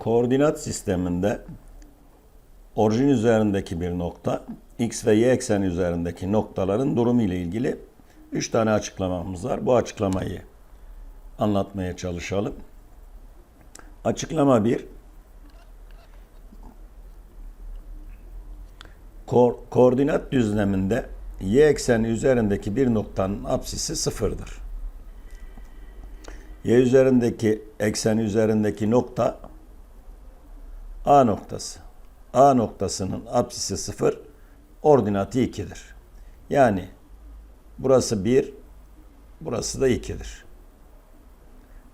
Koordinat sisteminde orijin üzerindeki bir nokta, x ve y ekseni üzerindeki noktaların durumu ile ilgili 3 tane açıklamamız var. Bu açıklamayı anlatmaya çalışalım. Açıklama 1. Ko- koordinat düzleminde y ekseni üzerindeki bir noktanın apsisi sıfırdır. Y üzerindeki ekseni üzerindeki nokta A noktası. A noktasının apsisi sıfır, ordinatı 2'dir. Yani burası 1, burası da 2'dir.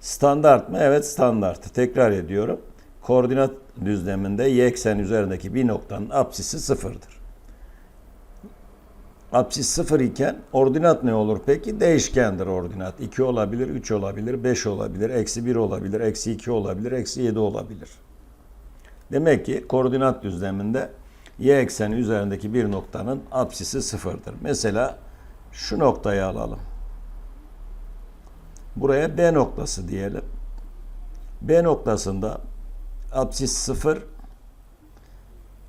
Standart mı? Evet standart. Tekrar ediyorum. Koordinat düzleminde y eksen üzerindeki bir noktanın apsisi sıfırdır. Apsis sıfır iken ordinat ne olur peki? Değişkendir ordinat. 2 olabilir, 3 olabilir, 5 olabilir, eksi 1 olabilir, eksi 2 olabilir, eksi 7 olabilir. Demek ki koordinat düzleminde y ekseni üzerindeki bir noktanın apsisi sıfırdır. Mesela şu noktayı alalım. Buraya B noktası diyelim. B noktasında apsis sıfır,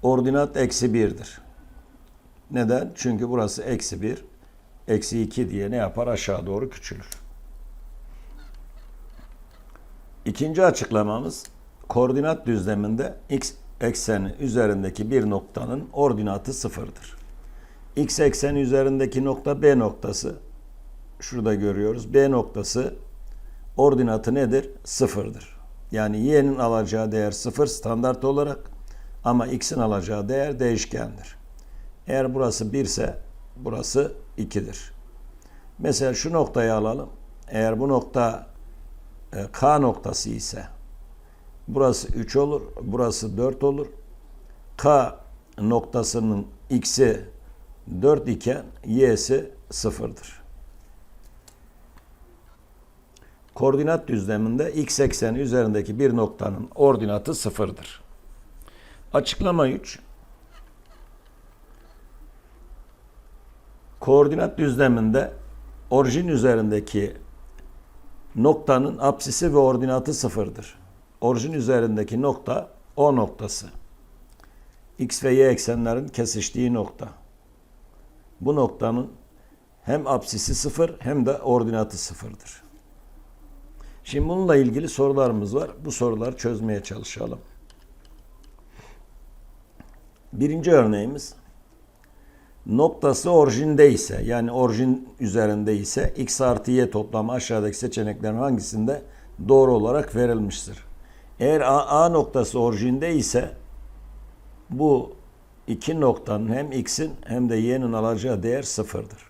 ordinat eksi 1'dir. Neden? Çünkü burası eksi 1, eksi 2 diye ne yapar? Aşağı doğru küçülür. İkinci açıklamamız koordinat düzleminde x ekseni üzerindeki bir noktanın ordinatı sıfırdır. x ekseni üzerindeki nokta B noktası. Şurada görüyoruz. B noktası ordinatı nedir? Sıfırdır. Yani y'nin alacağı değer sıfır standart olarak ama x'in alacağı değer değişkendir. Eğer burası 1 ise burası 2'dir. Mesela şu noktayı alalım. Eğer bu nokta e, K noktası ise burası 3 olur, burası 4 olur. K noktasının x'i 4 iken y'si 0'dır. Koordinat düzleminde x ekseni üzerindeki bir noktanın ordinatı 0'dır. Açıklama 3. Koordinat düzleminde orijin üzerindeki noktanın apsisi ve ordinatı sıfırdır. Orijin üzerindeki nokta O noktası. X ve Y eksenlerin kesiştiği nokta. Bu noktanın hem apsisi sıfır hem de ordinatı sıfırdır. Şimdi bununla ilgili sorularımız var. Bu soruları çözmeye çalışalım. Birinci örneğimiz noktası orijinde ise yani orijin üzerinde ise x artı y toplamı aşağıdaki seçeneklerin hangisinde doğru olarak verilmiştir? Eğer A, A noktası orijinde ise bu iki noktanın hem x'in hem de y'nin alacağı değer sıfırdır.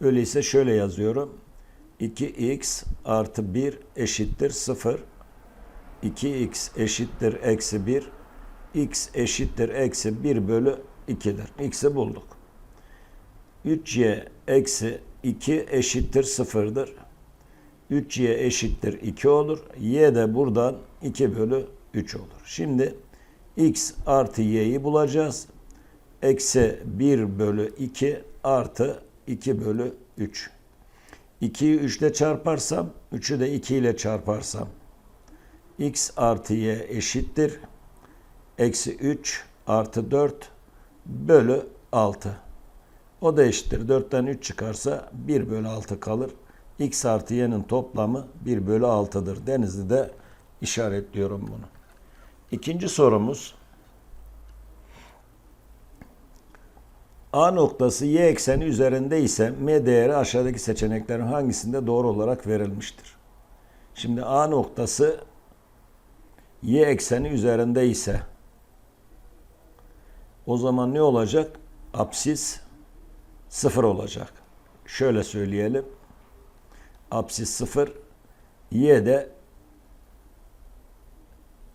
Öyleyse şöyle yazıyorum. 2x artı 1 eşittir 0. 2x eşittir eksi 1. x eşittir eksi 1 bölü 2'dir. x'i bulduk. 3y eksi 2 eşittir 0'dır. 3y eşittir 2 olur. y de buradan 2 bölü 3 olur. Şimdi x artı y'yi bulacağız. Eksi 1 bölü 2 artı 2 bölü 3. 2'yi 3 ile çarparsam, 3'ü de 2 ile çarparsam x artı y eşittir. Eksi 3 artı 4 bölü 6. O da eşittir. 4'ten 3 çıkarsa 1 bölü 6 kalır. X artı y'nin toplamı 1 bölü 6'dır. Denizli'de işaretliyorum bunu. İkinci sorumuz. A noktası y ekseni üzerinde ise m değeri aşağıdaki seçeneklerin hangisinde doğru olarak verilmiştir? Şimdi A noktası y ekseni üzerinde ise o zaman ne olacak? Apsis sıfır olacak. Şöyle söyleyelim. Apsis sıfır. Y de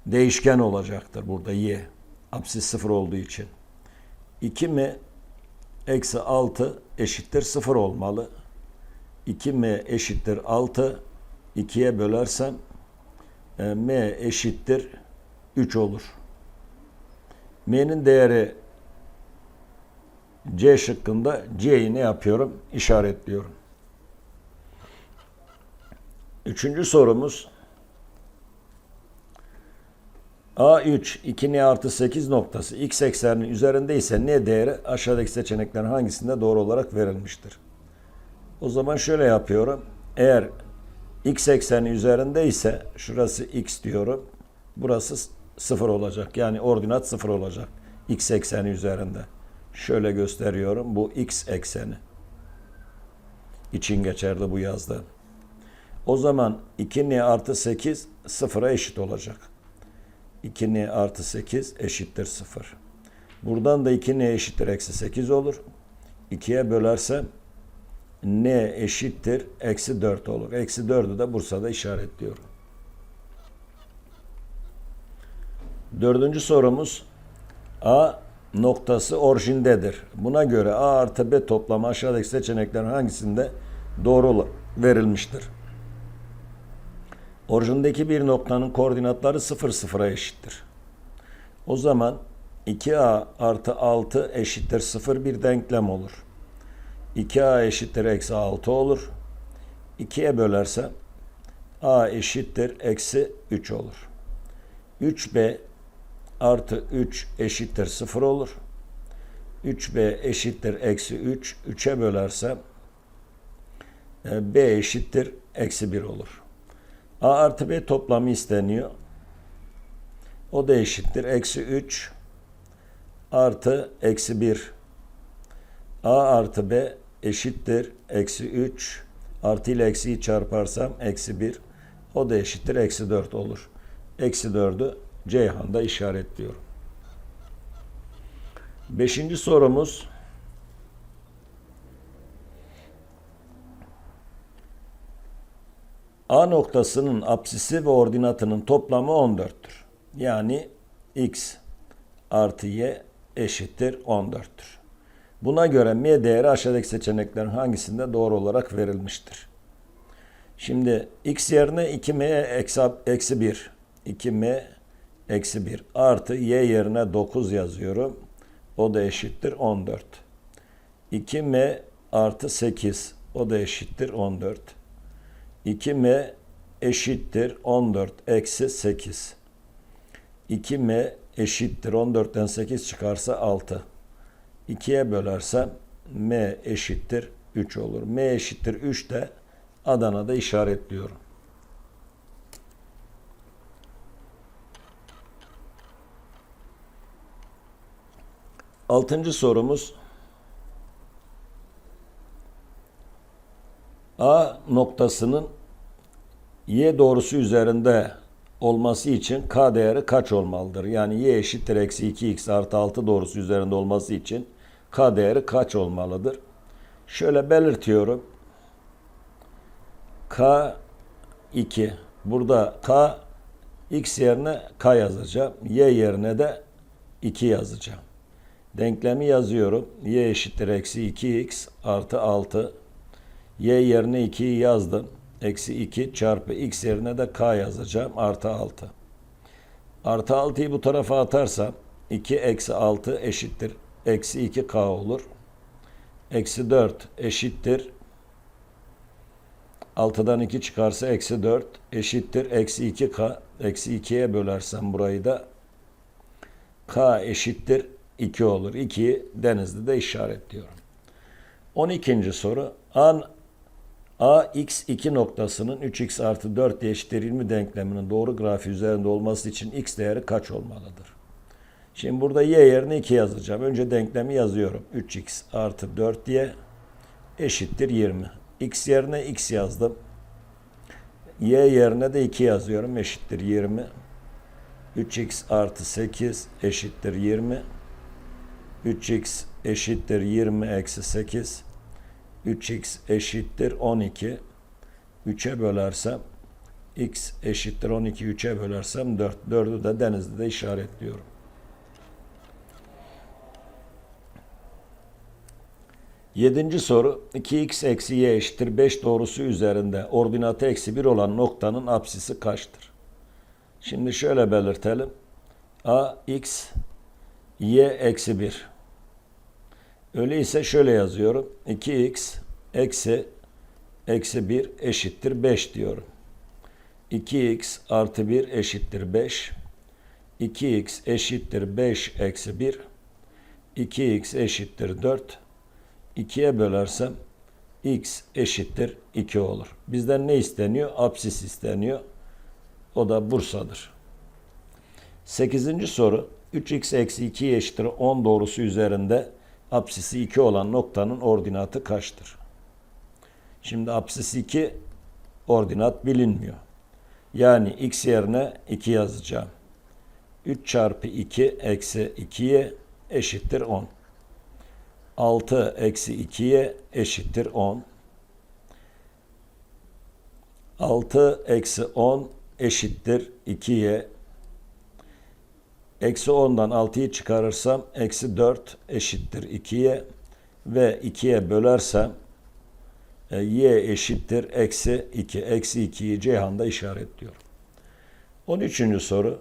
değişken olacaktır burada y. Apsis sıfır olduğu için. 2 m eksi 6 eşittir 0 olmalı. 2m eşittir 6. 2'ye bölersem e, m eşittir 3 olur. m'nin değeri C şıkkında C'yi ne yapıyorum? İşaretliyorum. Üçüncü sorumuz A3 2n artı 8 noktası x ekseninin üzerinde ise n değeri aşağıdaki seçeneklerin hangisinde doğru olarak verilmiştir? O zaman şöyle yapıyorum. Eğer x ekseni üzerinde ise şurası x diyorum. Burası 0 olacak. Yani ordinat 0 olacak. x ekseni üzerinde. Şöyle gösteriyorum. Bu x ekseni. için geçerli bu yazdı. O zaman 2n artı 8 sıfıra eşit olacak. 2n artı 8 eşittir 0. Buradan da 2n eşittir eksi 8 olur. 2'ye bölersem n eşittir eksi 4 olur. Eksi 4'ü de Bursa'da işaretliyorum. Dördüncü sorumuz A noktası orijindedir. Buna göre A artı B toplamı aşağıdaki seçeneklerin hangisinde doğru verilmiştir? Orijindeki bir noktanın koordinatları 0 sıfıra eşittir. O zaman 2A artı 6 eşittir 0 bir denklem olur. 2A eşittir eksi 6 olur. 2'ye bölersem A eşittir eksi 3 olur. 3B artı 3 eşittir 0 olur. 3B eşittir eksi 3. 3'e bölersem e, B eşittir eksi 1 olur. A artı B toplamı isteniyor. O da eşittir. Eksi 3 artı eksi 1. A artı B eşittir. Eksi 3 artı ile eksiyi çarparsam eksi 1. O da eşittir. Eksi 4 olur. Eksi 4'ü Ceyhan'da işaretliyorum. Beşinci sorumuz A noktasının apsisi ve ordinatının toplamı 14'tür. Yani x artı y eşittir 14'tür. Buna göre m değeri aşağıdaki seçeneklerin hangisinde doğru olarak verilmiştir? Şimdi x yerine 2m eksi, eksi 1. 2m eksi 1 artı y yerine 9 yazıyorum. O da eşittir 14. 2m artı 8 o da eşittir 14. 2m eşittir 14 eksi 8. 2m eşittir 14'ten 8 çıkarsa 6. 2'ye bölersem m eşittir 3 olur. m eşittir 3 de Adana'da işaretliyorum. Altıncı sorumuz A noktasının y doğrusu üzerinde olması için k değeri kaç olmalıdır? Yani y eşittir eksi 2x artı 6 doğrusu üzerinde olması için k değeri kaç olmalıdır? Şöyle belirtiyorum. k 2. Burada k x yerine k yazacağım. Y yerine de 2 yazacağım. Denklemi yazıyorum. y eşittir eksi 2x artı 6 y yerine 2'yi yazdım. Eksi 2 çarpı x yerine de k yazacağım. Artı 6. Artı 6'yı bu tarafa atarsam 2 eksi 6 eşittir. Eksi 2k olur. Eksi 4 eşittir. 6'dan 2 çıkarsa eksi 4 eşittir. Eksi 2k. Eksi 2'ye bölersem burayı da k eşittir 2 olur. 2'yi denizde işaretliyorum. 12. soru. An A x2 noktasının 3x artı 4 eşittir 20 denkleminin doğru grafiği üzerinde olması için x değeri kaç olmalıdır? Şimdi burada y yerine 2 yazacağım. Önce denklemi yazıyorum. 3x artı 4 diye eşittir 20. x yerine x yazdım. y yerine de 2 yazıyorum. Eşittir 20. 3x artı 8 eşittir 20. 3x eşittir 20 eksi 8. 3x eşittir 12. 3'e bölersem x eşittir 12 3'e bölersem 4. 4'ü de denizde de işaretliyorum. Yedinci soru 2x eksi y eşittir 5 doğrusu üzerinde ordinatı eksi 1 olan noktanın apsisi kaçtır? Şimdi şöyle belirtelim. a x y eksi 1 Öyleyse şöyle yazıyorum. 2x eksi eksi 1 eşittir 5 diyorum. 2x artı 1 eşittir 5. 2x eşittir 5 eksi 1. 2x eşittir 4. 2'ye bölersem x eşittir 2 olur. Bizden ne isteniyor? Apsis isteniyor. O da Bursa'dır. 8. soru 3x eksi 2 eşittir 10 doğrusu üzerinde apsisi 2 olan noktanın ordinatı kaçtır? Şimdi apsis 2 ordinat bilinmiyor. Yani x yerine 2 yazacağım. 3 çarpı 2 eksi 2'ye eşittir 10. 6 eksi 2'ye eşittir 10. 6 eksi 10 eşittir 2'ye. Eksi 10'dan 6'yı çıkarırsam eksi 4 eşittir 2'ye ve 2'ye bölersem e, y eşittir eksi 2. Eksi 2'yi Ceyhan'da işaretliyorum. 13. soru.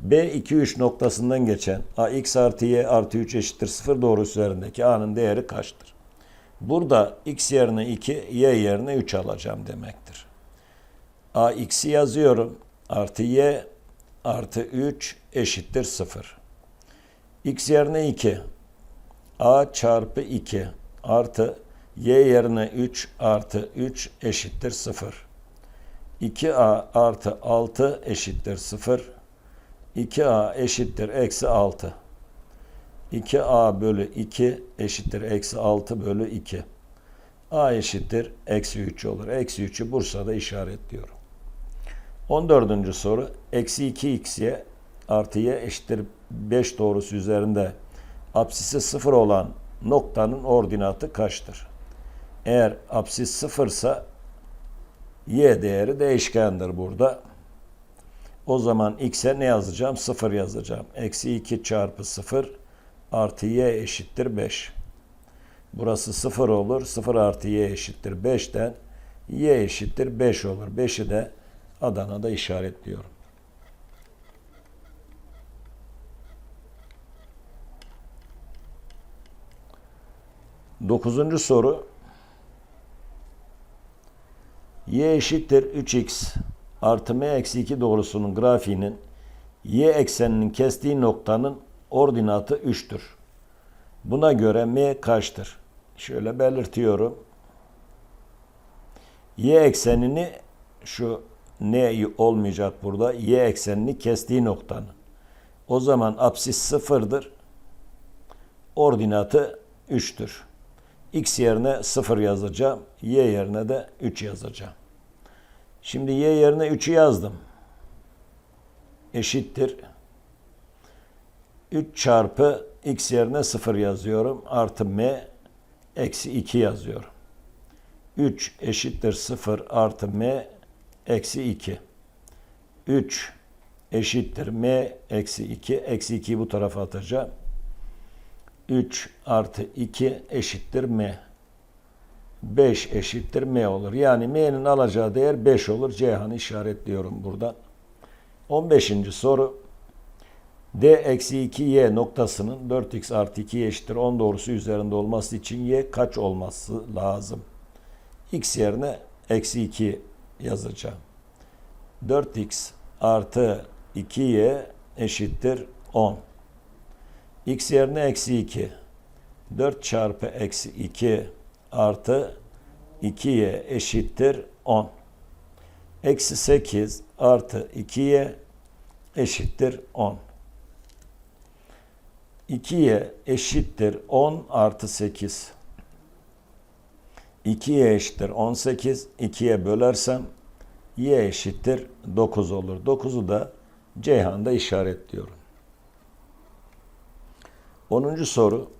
B 2 3 noktasından geçen a x artı y artı 3 eşittir 0 doğrusu üzerindeki a'nın değeri kaçtır? Burada x yerine 2, y yerine 3 alacağım demektir. a x'i yazıyorum. Artı y artı 3 eşittir 0. x yerine 2. a çarpı 2 artı y yerine 3 artı 3 eşittir 0. 2a artı 6 eşittir 0. 2a eşittir eksi 6. 2a bölü 2 eşittir eksi 6 bölü 2. a eşittir eksi 3 olur. Eksi 3'ü Bursa'da işaretliyorum. 14. soru. Eksi 2xy artı y eşittir 5 doğrusu üzerinde apsisi 0 olan noktanın ordinatı kaçtır? Eğer apsis 0 ise y değeri değişkendir burada. O zaman x'e ne yazacağım? 0 yazacağım. Eksi 2 çarpı 0 artı y eşittir 5. Burası 0 olur. 0 artı y eşittir 5'ten y eşittir 5 olur. 5'i de Adana'da işaretliyorum. Dokuzuncu soru. y eşittir 3x artı m eksi 2 doğrusunun grafiğinin y ekseninin kestiği noktanın ordinatı 3'tür. Buna göre m kaçtır? Şöyle belirtiyorum. Y eksenini şu ne olmayacak burada? Y eksenini kestiği noktanın. O zaman apsis sıfırdır. Ordinatı 3'tür. X yerine 0 yazacağım. Y yerine de 3 yazacağım. Şimdi y yerine 3'ü yazdım. Eşittir. 3 çarpı x yerine 0 yazıyorum. Artı m eksi 2 yazıyorum. 3 eşittir 0 artı m eksi 2. 3 eşittir m eksi 2. Eksi 2'yi bu tarafa atacağım. 3 artı 2 eşittir m. 5 eşittir m olur. Yani m'nin alacağı değer 5 olur. Ceyhan'ı işaretliyorum buradan. 15. soru. d eksi 2y noktasının 4x artı 2 eşittir 10 doğrusu üzerinde olması için y kaç olması lazım? x yerine eksi 2 yazacağım. 4x artı 2y eşittir 10. x yerine eksi 2. 4 çarpı eksi 2 artı 2y eşittir 10. Eksi 8 artı 2y eşittir 10. 2y eşittir 10 artı 8. 2y eşittir 18. 2'ye bölersem y eşittir 9 olur. 9'u da Ceyhan'da işaretliyorum. 10. soru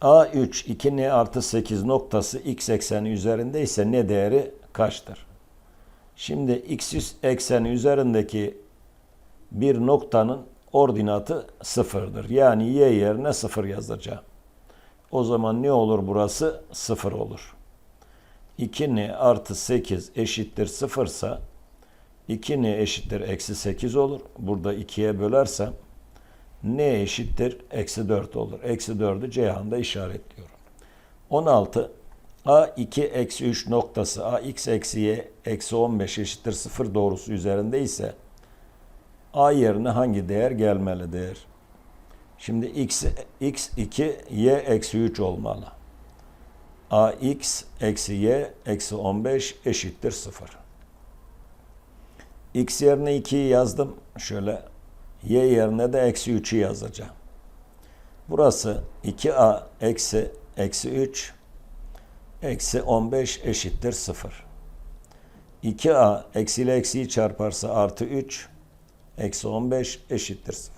A3 2n artı 8 noktası x ekseni üzerinde ise ne değeri kaçtır? Şimdi x ekseni üzerindeki bir noktanın ordinatı sıfırdır. Yani y yerine sıfır yazacağım. O zaman ne olur burası? Sıfır olur. 2n artı 8 eşittir sıfırsa 2n eşittir eksi 8 olur. Burada 2'ye bölersem n eşittir eksi 4 olur. Eksi 4'ü Ceyhan'da işaretliyorum. 16 a2 eksi 3 noktası ax eksi y eksi 15 eşittir 0 doğrusu üzerinde ise A yerine hangi değer gelmelidir? Şimdi x, x2 y eksi 3 olmalı. Ax eksi y eksi 15 eşittir 0. x yerine 2'yi yazdım. Şöyle y yerine de eksi 3'ü yazacağım. Burası 2a eksi eksi 3 eksi 15 eşittir 0. 2a eksi ile eksiyi çarparsa artı 3 eksi 15 eşittir 0.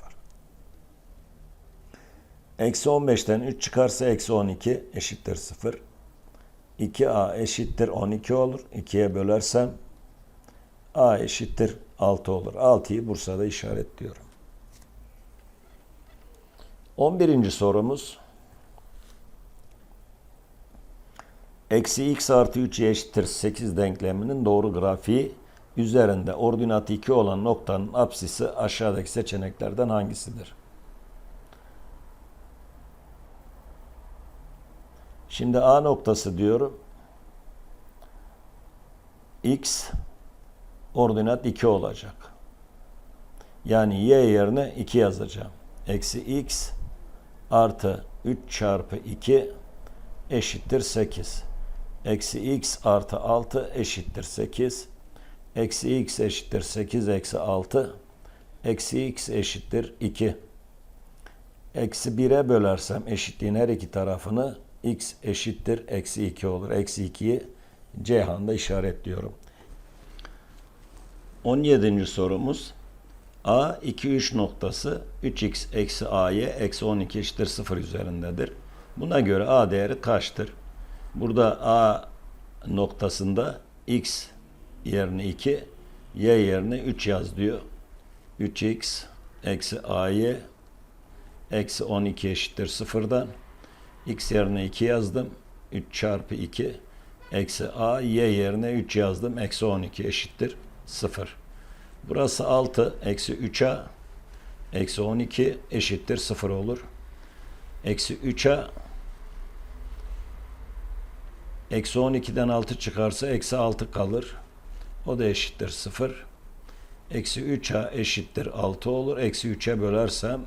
Eksi 15'ten 3 çıkarsa eksi 12 eşittir 0. 2a eşittir 12 olur. 2'ye bölersem a eşittir 6 olur. 6'yı Bursa'da işaretliyorum. 11. sorumuz. Eksi x artı 3 eşittir 8 denkleminin doğru grafiği üzerinde ordinatı 2 olan noktanın apsisi aşağıdaki seçeneklerden hangisidir? Şimdi A noktası diyorum. X ordinat 2 olacak. Yani y yerine 2 yazacağım. Eksi x artı 3 çarpı 2 eşittir 8. Eksi x artı 6 eşittir 8. Eksi x eşittir 8 eksi 6. Eksi x eşittir 2. Eksi 1'e bölersem eşitliğin her iki tarafını x eşittir eksi 2 olur. Eksi 2'yi Ceyhan'da işaretliyorum. 17. sorumuz A 2 3 noktası 3x eksi a'ya eksi 12 eşittir 0 üzerindedir. Buna göre a değeri kaçtır? Burada a noktasında x yerine 2 y yerine 3 yaz diyor. 3x eksi a'ya eksi 12 eşittir 0'dan x yerine 2 yazdım. 3 çarpı 2 eksi a y yerine 3 yazdım. Eksi 12 eşittir 0. Burası 6 eksi 3a eksi 12 eşittir 0 olur. Eksi 3a eksi 12'den 6 çıkarsa eksi 6 kalır. O da eşittir 0. Eksi 3a eşittir 6 olur. Eksi 3'e bölersem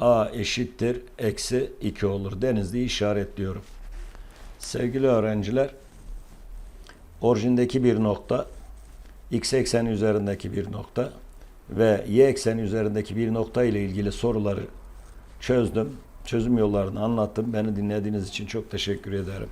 a eşittir eksi 2 olur. Denizli'yi işaretliyorum. Sevgili öğrenciler, orijindeki bir nokta, x ekseni üzerindeki bir nokta ve y ekseni üzerindeki bir nokta ile ilgili soruları çözdüm. Çözüm yollarını anlattım. Beni dinlediğiniz için çok teşekkür ederim.